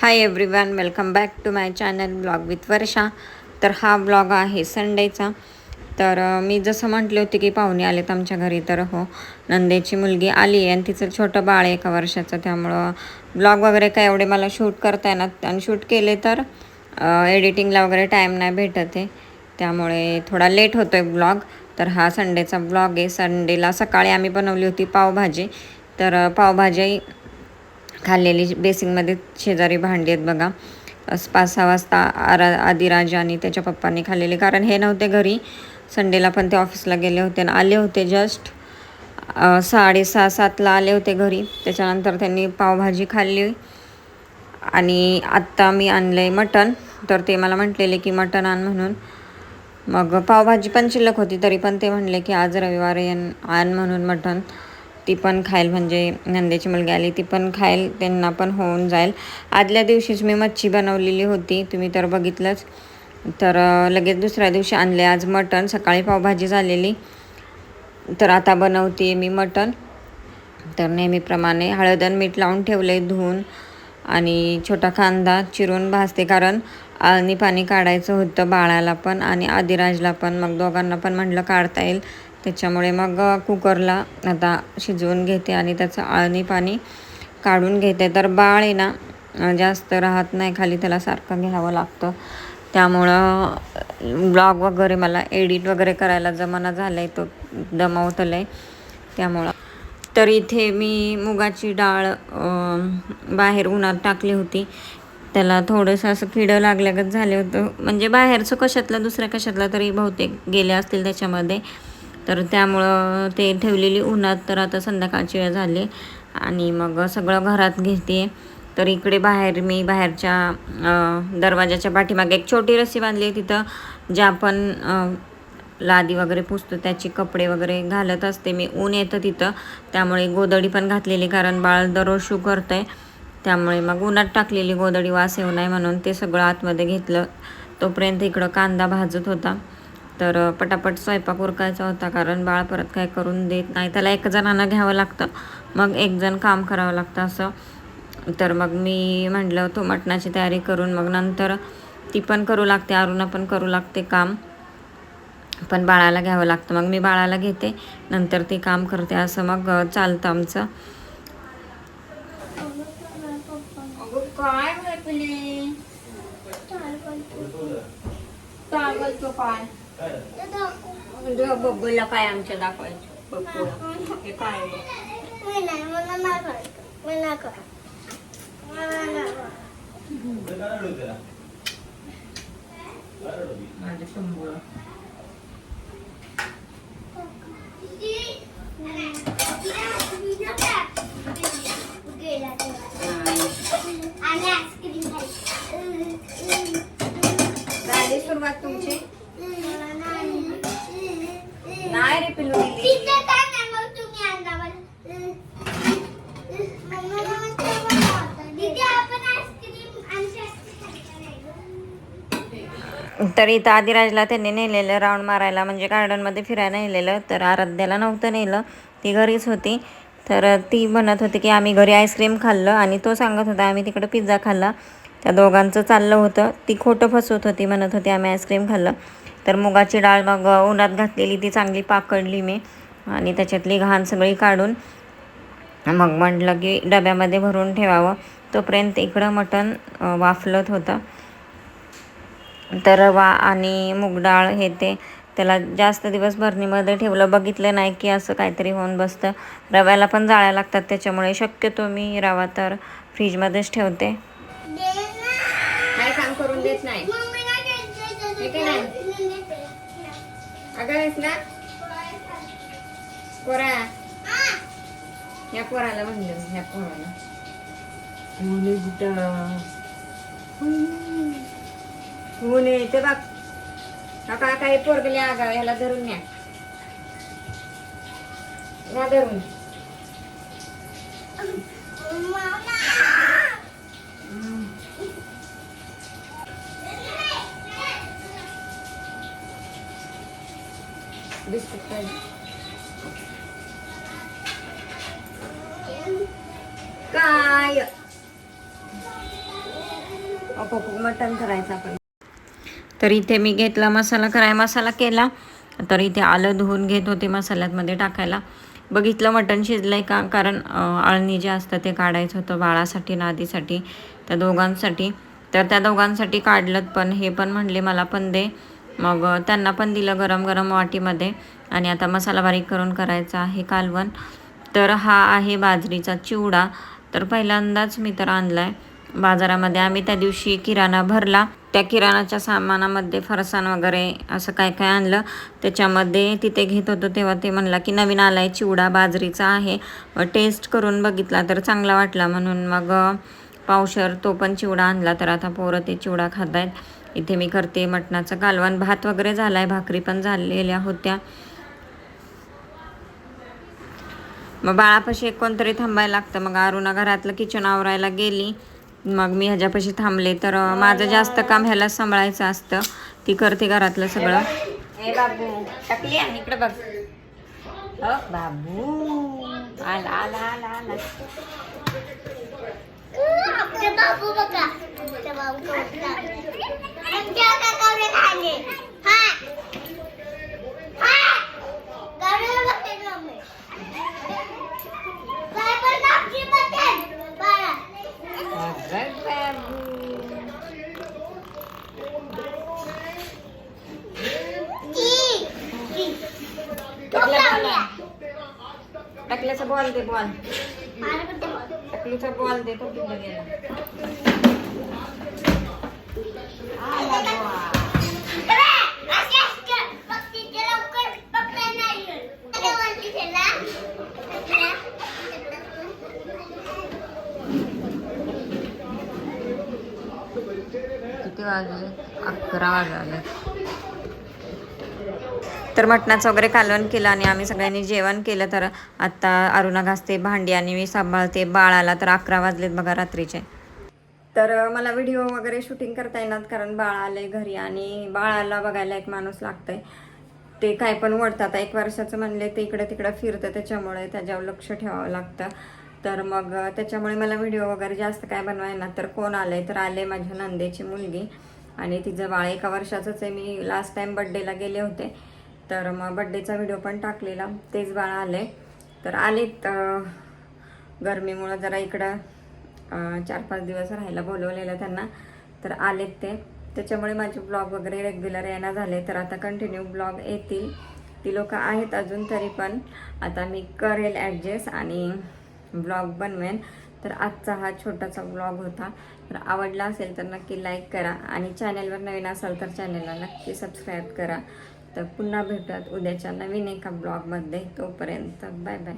Hi everyone welcome back to my channel blog with Varsha तर हा blog आहे संडेचा तर मी जसं म्हटले होते की पाहुणे आलेत आमच्या घरी तर हो नंदेची मुलगी आली आहे आणि तिचं छोटं बाळ आहे एका वर्षाचं. त्यामुळं ब्लॉग वगैरे काय एवढे मला शूट करता येणार आणि शूट केले तर एडिटिंगला वगैरे टाईम नाही भेटत आहे. त्यामुळे थोडा लेट होतो आहे ब्लॉग तर हा संडेचा ब्लॉग आहे. संडेला सकाळी आम्ही बनवली होती पावभाजी. तर पावभाजी खाल्लेली बेसिंगमध्ये शेजारी भांडी आहेत बघा. पाच सहा वाजता आरा आदिराज आणि त्याच्या पप्पांनी खाल्लेले. कारण हे नव्हते घरी. संडेला पण ते ऑफिसला गेले होते आणि आले होते जस्ट साडेसहा सातला आले होते घरी. त्याच्यानंतर त्यांनी पावभाजी खाल्ली. आणि आत्ता मी आणलं आहे मटण. तर ते मला म्हटलेले की मटण आण म्हणून. मग पावभाजी पण शिल्लक होती तरी पण ते म्हणले की आज रविवार आण म्हणून मटण. ती पण खाईल म्हणजे नंदेची मुलगी आली ती पण खाईल त्यांना पण होऊन जाईल. आदल्या दिवशीच मी मच्छी बनवलेली होती तुम्ही तर बघितलंच. तर लगेच दुसऱ्या दिवशी आणले आज मटण सकाळी पावभाजी झालेली. तर आता बनवते मी मटण. तर नेहमीप्रमाणे हळद आणि मीठ लावून ठेवले धुवून आणि छोटा कांदा चिरून भाजते कारण आणि पाणी काढायचं होतं बाळाला पण आणि आदिराजला पण. मग दोघांना पण म्हटलं काढता येईल. त्याच्यामुळे मग कुकरला आता शिजवून घेते आणि त्याचं आळणी पाणी काढून घेते. तर बाळ आहे ना जास्त राहत नाही खाली त्याला सारखं घ्यावं लागतं. त्यामुळं ब्लॉग वगैरे मला एडिट वगैरे करायला जमाना झाला आहे तो दमावतलं आहे त्यामुळं. तर इथे मी मुगाची डाळ बाहेर उन्हात टाकली होती. त्याला थोडंसं असं किडं लागल्यागत झाले होतं. म्हणजे बाहेरचं कशातलं दुसऱ्या कशातलं तरी बहुतेक गेले असतील त्याच्यामध्ये. तर त्यामुळं ते ठेवलेली उन्हात तर आता संध्याकाळची वेळ झाली. आणि मग सगळं घरात घेते. तर इकडे बाहेर मी बाहेरच्या दरवाजाच्या पाठीमागे एक छोटी रस्सी बांधली आहे तिथं ज्या आपण लादी वगैरे पुसतो त्याचे कपडे वगैरे घालत असते. मी ऊन येतं तिथं. त्यामुळे गोदडी पण घातलेली कारण बाळ दररोज शू करतं आहे त्यामुळे मग उन्हात टाकलेली गोदडी वास येऊ नये म्हणून ते सगळं आतमध्ये घेतलं. तोपर्यंत इकडं कांदा भाजत होता. तर पटापट स्वयंपाक उरकायचा होता कारण बाळ परत काय करून देत नाही. त्याला एक जणांना घ्यावं लागतं मग एक जण काम करावं लागतं असं. तर मग मी म्हटलं तो मटणाची तयारी करून मग नंतर ती पण करू लागते अरुणा पण करू लागते काम. पण बाळाला घ्यावं लागतं. मग मी बाळाला घेते नंतर ते काम करते असं मग चालतं आमचं. काय काय बब्बूला काय आमच्या दाखवायचं? बब्बूला हे काय मला माझ्या आणि आईस्क्रीम झाली सुरुवात तुमची नाही रे पिल्लू दिली तिथे काय नाही मग तुम्ही आणला मला मम्मा म्हणते दीदी आपण आईस्क्रीम आमच्या तर इथं आदिराजला त्यांनी नेलेलं राऊंड मारायला म्हणजे गार्डनमध्ये फिरायला नेलेलं. तर आराध्याला नव्हतं नेलं. ती घरीच होती. तर ती म्हणत होती की आम्ही घरी आईस्क्रीम खाल्लं आणि तो सांगत होता आम्ही तिकडं पिझ्झा खाल्ला. त्या दोघांचं चाललं होतं. ती खोटं फसवत होती म्हणत होती आम्ही आईस्क्रीम खाल्लं. तर मुगाची डाळ मग उन्हात घातलेली ती चांगली पाकडली मी. आणि त्याच्यातली घाण सगळी काढून मग म्हटलं की डब्यामध्ये भरून ठेवावं. तोपर्यंत इकडं मटण वाफलत होतं. तर रवा आणि मूग डाळ हे ते त्याला जास्त दिवस भरणीमध्ये ठेवलं. बघितलं नाही की असं काहीतरी होऊन बसतं. रव्याला पण जाळ्या लागतात त्याच्यामुळे शक्यतो मी रवा तर फ्रीजमध्येच ठेवते. काय काम करून देत नाही. काय नाही? अगं ना. पोरा. या पोराला म्हणलं या पोराला. मुली कुठं मुली ते बघ का काही पोरगले आगा याला धरून न्या न्या धरून बिस्किट पाहिजे काय अको मटण करायचं आपण तर इथे मी घेतला मसाला कराय मसाला केला. तर इथे आलं धुवून घेत होते मसाल्यामध्ये टाकायला. बघितलं मटण शिजलंय का? कारण अळणी जे असतं ते काढायचं होतं बाळासाठी नादीसाठी त्या दोघांसाठी. तर त्या दोघांसाठी काढलं पण हे पण म्हणले मला पण दे. मग त्यांना पण दिलं गरम गरम वाटीमध्ये. आणि आता मसाला बारीक करून करायचा आहे कालवण. तर हा आहे बाजरीचा चिवडा. तर पहिल्यांदाच मी तर आणला आहे बाजारामध्ये आम्ही त्या दिवशी किराणा भरला. त्या किराणाच्या सामानामध्ये फरसाण वगैरे असं काय काय आणलं त्याच्यामध्ये तिथे घेत होतो तेव्हा ते म्हणला की नवीन आला आहे चिवडा बाजरीचा आहे. टेस्ट करून बघितला तर चांगला वाटला. म्हणून मग पावशर तो पण चिवडा आणला. तर आता पोरं ते चिवडा खात आहेत इथे मी करते मटणाचं कालवण. भात वगैरे झाला आहे भाकरी पण झालेल्या होत्या. मग बाळापाशी एक कोणतरी थांबायला लागतं. मग अरुणा घरातलं किचन आवरायला गेली. मग मी ह्याच्यापाशी थांबले. तर माझं जास्त काम ह्याला सांभाळायचं असतं. ती करते घरातलं सगळं. ए बाबू टाकली आणि इकडे बघ. हो बाबू. आला आला आला आला. बाबू बघा आमचे बाबू बघा. आमच्या काकावर आले हा हा गाडीवर बघते ना मम्मी काय पण आमची बघते बाळा अगं बाबू ती ती टाकल्या बॉल टाकल्याचा बॉल दे बॉल मला पण ते बघ. टाकलीचा बॉल दे तो तिकडे गेला अरे, अशी असते. बघ तिथे लवकर पकडा नाही येत. अरे, वरती ठेवला. किती वाजले अकरा वाजले तर मटणाचं वगैरे कालवण केलं आणि आम्ही सगळ्यांनी जेवण केलं. तर आत्ता अरुणा घासते भांडी आणि मी सांभाळते. बाळाला तर अकरा वाजलेत बघा रात्रीचे. तर मला व्हिडिओ वगैरे शूटिंग करता येणार कारण बाळ आले घरी आणि बाळाला बघायला एक माणूस लागतंय. ते काय पण ओढतात. एक वर्षाचं म्हणले ते इकडे तिकडे फिरतं त्याच्यामुळे त्याच्यावर लक्ष ठेवावं लागतं. तर मग त्याच्यामुळे मला व्हिडिओ वगैरे जास्त काय बनवायला तर कोण आलंय? तर आले माझ्या नंदेची मुलगी आणि तिचं बाळ एका वर्षाचंच आहे. मी लास्ट टाइम बड्डेला गेले होते. तर मग बड्डेचा व्हिडिओ पण टाकलेला. तेच बाळ आले तर आलेत गरमीमुळं जरा इकडं चार पाच दिवस राहायला बोलवलेलं त्यांना. तर आलेत ते. त्याच्यामुळे माझे ब्लॉग वगैरे रेग्युलर येणं झाले. तर आता कंटिन्यू ब्लॉग येतील. ती लोक आहेत अजून तरी पण. आता मी करेल ॲडजस्ट आणि ब्लॉग बनवेन. तर आजचा हा छोटासा ब्लॉग होता. तर आवडला असेल तर नक्की लाईक करा. आणि चॅनलवर नवीन असाल तर चॅनलला नक्की सबस्क्राईब करा. तर पुन्हा भेटूयात उद्याच्या नवीन एका ब्लॉगमध्ये. तोपर्यंत बाय बाय.